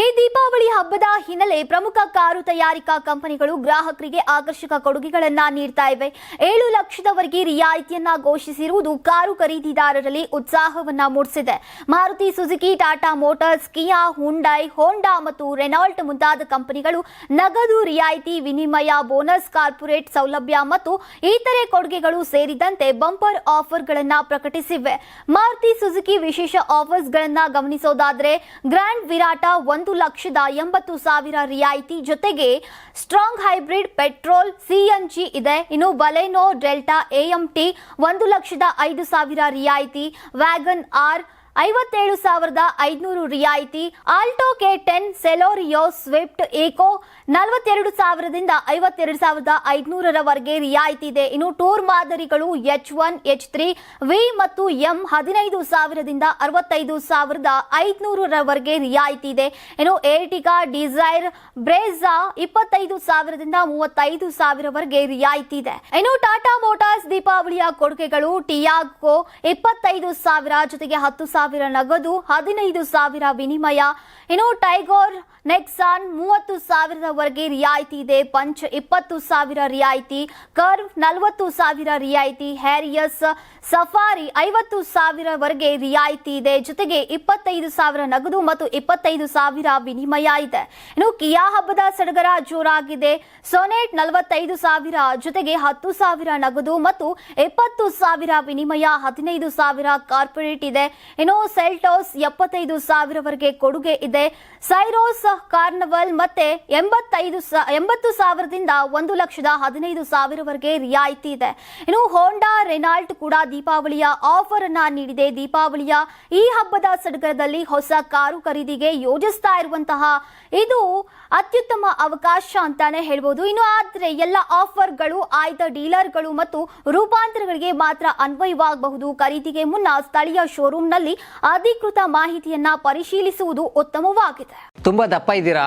ಈ ದೀಪಾವಳಿ ಹಬ್ಬದ ಹಿನ್ನೆಲೆ ಪ್ರಮುಖ ಕಾರು ತಯಾರಿಕಾ ಕಂಪನಿಗಳು ಗ್ರಾಹಕರಿಗೆ ಆಕರ್ಷಕ ಕೊಡುಗೆಗಳನ್ನ ನೀಡ್ತಾ ಇವೆ. ಏಳು ಲಕ್ಷದವರೆಗೆ ರಿಯಾಯಿತಿಯನ್ನ ಘೋಷಿಸಿರುವುದು ಕಾರು ಖರೀದಿದಾರರಲ್ಲಿ ಉತ್ಸಾಹವನ್ನ ಮೂಡಿಸಿದೆ. Maruti Suzuki, Tata Motors, Kia Hyundai Honda ಮತ್ತು ರೆನಾಲ್ಟ್ ಮುಂತಾದ ಕಂಪನಿಗಳು ನಗದು ರಿಯಾಯಿತಿ, ವಿನಿಮಯ, ಬೋನಸ್, ಕಾರ್ಪೊರೇಟ್ ಸೌಲಭ್ಯ ಮತ್ತು ಇತರೆ ಕೊಡುಗೆಗಳು ಸೇರಿದಂತೆ ಬಂಪರ್ ಆಫರ್ಗಳನ್ನ ಪ್ರಕಟಿಸಿವೆ. ಮಾರುತಿ ಸುಜುಕಿ ವಿಶೇಷ ಆಫರ್ಸ್ಗಳನ್ನ ಗಮನಿಸೋದಾದರೆ, ಗ್ರ್ಯಾಂಡ್ ವಿರಾಟ ಒಂದು ಲಕ್ಷದ ಎಂಬತ್ತು ಸಾವಿರ ರಿಯಾಯಿತಿ ಜೊತೆಗೆ ಸ್ಟ್ರಾಂಗ್ ಹೈಬ್ರಿಡ್ ಪೆಟ್ರೋಲ್ ಸಿಎನ್ಜಿ ಇದೆ. ಇನ್ನು ಬಲೆನೋ ಡೆಲ್ಟಾ ಎಎಂಟಿ ಒಂದು ಲಕ್ಷದ ಐದು ಸಾವಿರ ರಿಯಾಯಿತಿ ವ್ಯಾಗನ್ ಆರ್ ಐವತ್ತೇಳು ಸಾವಿರದ ಐದುನೂರು ರಿಯಾಯಿತಿ Alto K ten Celerio Swift Eeco ನಲವತ್ತೆರಡು ಸಾವಿರದಿಂದ ಐವತ್ತೆರಡು ಸಾವಿರದ ಐದುನೂರರವರೆಗೆ ರಿಯಾಯಿತಿ ಇದೆ. ಇನ್ನು ಟೂರ್ ಮಾದರಿಗಳು H one, H three, V ಮತ್ತು ಎಂ ಹದಿನೈದು ಸಾವಿರದಿಂದ ಅರವತ್ತೈದು ಸಾವಿರದ ಐದುನೂರರವರೆಗೆ ರಿಯಾಯಿತಿ ಇದೆ. ಇನ್ನು ಏರ್ಟಿಗಾ, ಡಿಸೈರ್, ಬ್ರೇಜಾ ಇಪ್ಪತ್ತೈದು ಸಾವಿರದಿಂದ ಮೂವತ್ತೈದು ಸಾವಿರವರೆಗೆ ರಿಯಾಯಿತಿ ಇದೆ. ಇನ್ನು ಟಾಟಾ ಮೋಟಾರ್ಸ್ ದೀಪಾವಳಿಯ ಕೊಡುಗೆಗಳು ಟಿಯಾಗೋ ಇಪ್ಪತ್ತೈದು ಸಾವಿರ ಜೊತೆಗೆ ಹತ್ತು ಸಾವಿರ ನಗದು, ಹದಿನೈದು ಸಾವಿರ ವಿನಿಮಯ. ಇನ್ನು ಟೈಗೋರ್ ನೆಕ್ಸಾನ್ ಮೂವತ್ತು ಸಾವಿರದವರೆಗೆ ರಿಯಾಯಿತಿ ಇದೆ. ಪಂಚ್ ಇಪ್ಪತ್ತು ಸಾವಿರ ರಿಯಾಯಿತಿ, ಕರ್ವ್ ನಲವತ್ತು ಸಾವಿರ ರಿಯಾಯಿತಿ. ಹ್ಯಾರಿಯಸ್ ಸಫಾರಿ ಐವತ್ತು ಸಾವಿರವರೆಗೆ ರಿಯಾಯಿತಿ ಇದೆ. ಜೊತೆಗೆ ಇಪ್ಪತ್ತೈದು ಸಾವಿರ ನಗದು ಮತ್ತು ಇಪ್ಪತ್ತೈದು ಸಾವಿರ ವಿನಿಮಯ ಇದೆ. ಇನ್ನು ಕಿಯಾ ಹಬ್ಬದ ಸಡಗರ ಜೋರಾಗಿದೆ. ಸೊನೆಟ್ ನಲವತ್ತೈದು ಸಾವಿರ, ಜೊತೆಗೆ ಹತ್ತು ಸಾವಿರ ನಗದು ಮತ್ತು ಇಪ್ಪತ್ತು ಸಾವಿರ ವಿನಿಮಯ, ಹದಿನೈದು ಸಾವಿರ ಕಾರ್ಪೊರೇಟ್ ಇದೆ. ಇನ್ನು ಸೆಲ್ಟೋಸ್ ಎಪ್ಪತ್ತೈದು ಸಾವಿರವರೆಗೆ ಕೊಡುಗೆ ಇದೆ. ಸೈರೋಸ್ ಕಾರ್ನವಲ್ ಮತ್ತೆ ಎಂಬತ್ತೈದು ಎಂಬತ್ತು ಸಾವಿರದಿಂದ ಒಂದು ಲಕ್ಷದ ಹದಿನೈದು ಸಾವಿರವರೆಗೆ ರಿಯಾಯಿತಿ ಇದೆ. ಇನ್ನು ಹೋಂಡಾ, ರೆನಾಲ್ಟ್ ಕೂಡ ದೀಪಾವಳಿಯ ಆಫರ್ ಅನ್ನ ನೀಡಿದೆ. ದೀಪಾವಳಿಯ ಈ ಹಬ್ಬದ ಸಡಗರದಲ್ಲಿ ಹೊಸ ಕಾರು ಖರೀದಿಗೆ ಯೋಜಿಸ್ತಾ ಇರುವಂತಹ ಇದು ಅತ್ಯುತ್ತಮ ಅವಕಾಶ ಅಂತಾನೆ ಹೇಳ್ಬೋದು. ಇನ್ನು ಆದ್ರೆ ಎಲ್ಲ ಆಫರ್ಗಳು ಆಯ್ದ ಡೀಲರ್ಗಳು ಮತ್ತು ರೂಪಾಂತರಗಳಿಗೆ ಮಾತ್ರ ಅನ್ವಯವಾಗಬಹುದು. ಖರೀದಿಗೆ ಮುನ್ನ ಸ್ಥಳೀಯ ಶೋರೂಮ್ನಲ್ಲಿ ಅಧಿಕೃತ ಮಾಹಿತಿಯನ್ನ ಪರಿಶೀಲಿಸುವುದು ಉತ್ತಮವಾಗಿದೆ. ತುಂಬಾ ದಪ್ಪ ಇದ್ದೀರಾ?